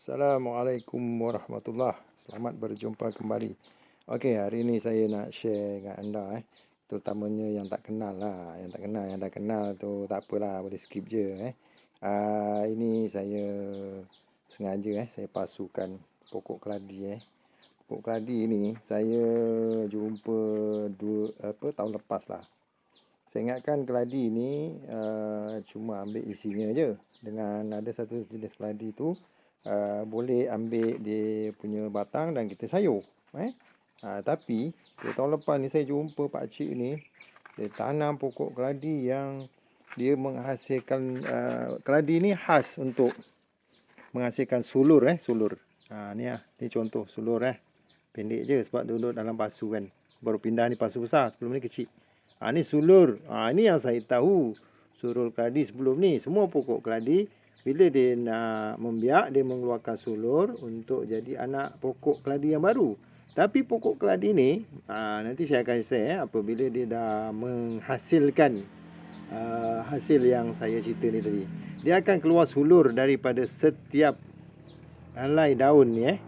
Assalamualaikum warahmatullahi Selamat berjumpa kembali Okey, hari ini saya nak share dengan anda eh. Terutamanya yang tak kenal lah Yang tak kenal, yang dah kenal tu tak apalah Boleh skip je eh. Uh, ini saya sengaja eh, saya pasukan pokok keladi eh. Pokok keladi ni saya jumpa dua apa tahun lepas lah saya ingatkan keladi ni uh, cuma ambil isinya je dengan ada satu jenis keladi tu uh, boleh ambil dia punya batang dan kita sayur. Eh? Uh, tapi tahun lepas ni saya jumpa pak cik ni dia tanam pokok keladi yang dia menghasilkan uh, keladi ni khas untuk menghasilkan sulur eh sulur. Ha ni ah ni contoh sulur eh. Pendek je sebab duduk dalam pasu kan. Baru pindah ni pasu besar sebelum ni kecil. Ha ni sulur. Ha ni yang saya tahu. Sulur keladi sebelum ni. Semua pokok keladi bila dia nak membiak dia mengeluarkan sulur untuk jadi anak pokok keladi yang baru. Tapi pokok keladi ni aa, nanti saya akan share eh, apabila dia dah menghasilkan aa, hasil yang saya cerita ni tadi. Dia akan keluar sulur daripada setiap helai daun ni eh.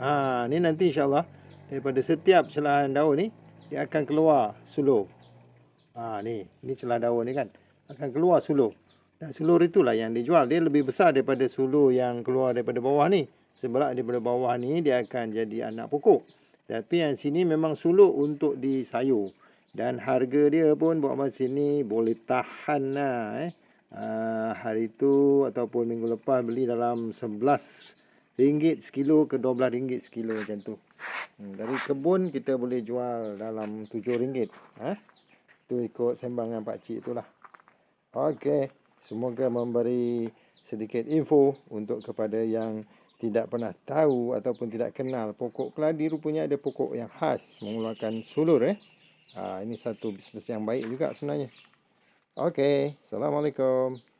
Ha ni nanti insyaallah daripada setiap celahan daun ni dia akan keluar sulur. Ha ni ni celah daun ni kan akan keluar sulur dan sulur itulah yang dijual. Dia lebih besar daripada sulur yang keluar daripada bawah ni. Sebab daripada bawah ni dia akan jadi anak pokok. Tapi yang sini memang sulur untuk disayur. Dan harga dia pun buat masa sini boleh tahan lah. Eh. Uh, hari tu ataupun minggu lepas beli dalam 11 ringgit sekilo ke 12 ringgit sekilo macam tu. Hmm, dari kebun kita boleh jual dalam 7 ringgit. Eh. Tu ikut sembangan pak cik itulah. Okey. Semoga memberi sedikit info untuk kepada yang tidak pernah tahu ataupun tidak kenal pokok keladi rupanya ada pokok yang khas mengeluarkan sulur eh. Ha, ini satu bisnes yang baik juga sebenarnya. Okey, Assalamualaikum.